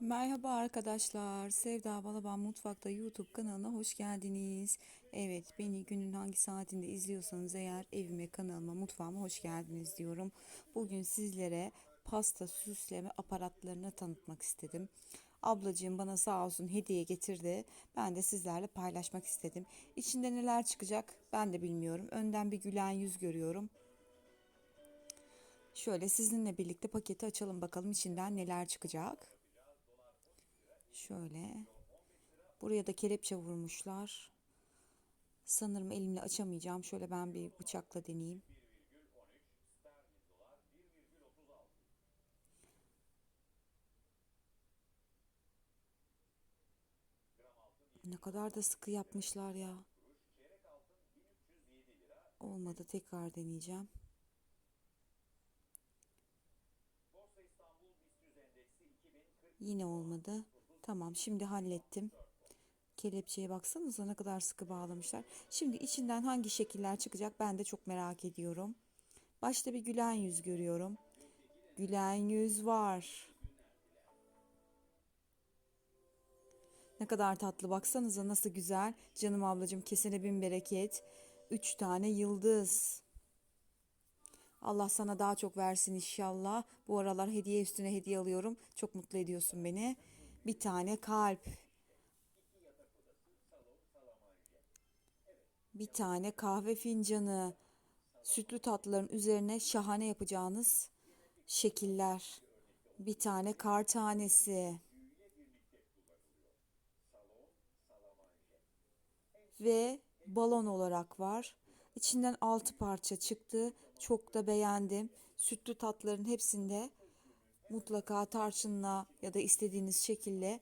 Merhaba arkadaşlar. Sevda Balaban Mutfak'ta YouTube kanalına hoş geldiniz. Evet, beni günün hangi saatinde izliyorsanız eğer evime, kanalıma, mutfağıma hoş geldiniz diyorum. Bugün sizlere pasta süsleme aparatlarını tanıtmak istedim. Ablacığım bana sağ olsun hediye getirdi. Ben de sizlerle paylaşmak istedim. İçinde neler çıkacak ben de bilmiyorum. Önden bir gülen yüz görüyorum. Şöyle sizinle birlikte paketi açalım bakalım içinden neler çıkacak. Şöyle. Buraya da kelepçe vurmuşlar. Sanırım elimle açamayacağım. Şöyle ben bir bıçakla deneyeyim. Ne kadar da sıkı yapmışlar ya. Olmadı tekrar deneyeceğim. Yine olmadı. Tamam şimdi hallettim. Kelepçeye baksanıza ne kadar sıkı bağlamışlar. Şimdi içinden hangi şekiller çıkacak ben de çok merak ediyorum. Başta bir gülen yüz görüyorum. Gülen yüz var. Ne kadar tatlı baksanıza nasıl güzel. Canım ablacığım kesene bin bereket. Üç tane yıldız. Allah sana daha çok versin inşallah. Bu aralar hediye üstüne hediye alıyorum. Çok mutlu ediyorsun beni. Bir tane kalp. Bir tane kahve fincanı. Sütlü tatlıların üzerine şahane yapacağınız şekiller. Bir tane kar tanesi. Ve balon olarak var. İçinden altı parça çıktı. Çok da beğendim. Sütlü tatlıların hepsinde mutlaka tarçınla ya da istediğiniz şekilde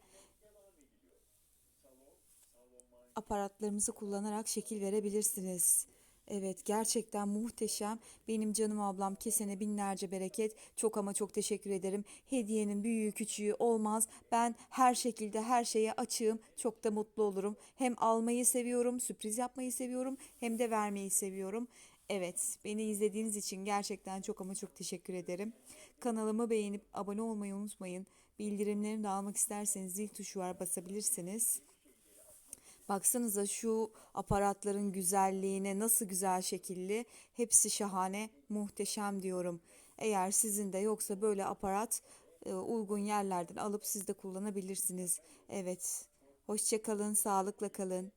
aparatlarımızı kullanarak şekil verebilirsiniz. Evet gerçekten muhteşem. Benim canım ablam kesene binlerce bereket. Çok ama çok teşekkür ederim. Hediyenin büyüğü küçüğü olmaz. Ben her şekilde her şeye açığım. Çok da mutlu olurum. Hem almayı seviyorum, sürpriz yapmayı seviyorum hem de vermeyi seviyorum. Evet, beni izlediğiniz için gerçekten çok ama çok teşekkür ederim. Kanalımı beğenip abone olmayı unutmayın. Bildirimlerini de almak isterseniz zil tuşu var basabilirsiniz. Baksanıza şu aparatların güzelliğine nasıl güzel şekilli. Hepsi şahane, muhteşem diyorum. Eğer sizin de yoksa böyle aparat e, uygun yerlerden alıp siz de kullanabilirsiniz. Evet. Hoşça kalın, sağlıkla kalın.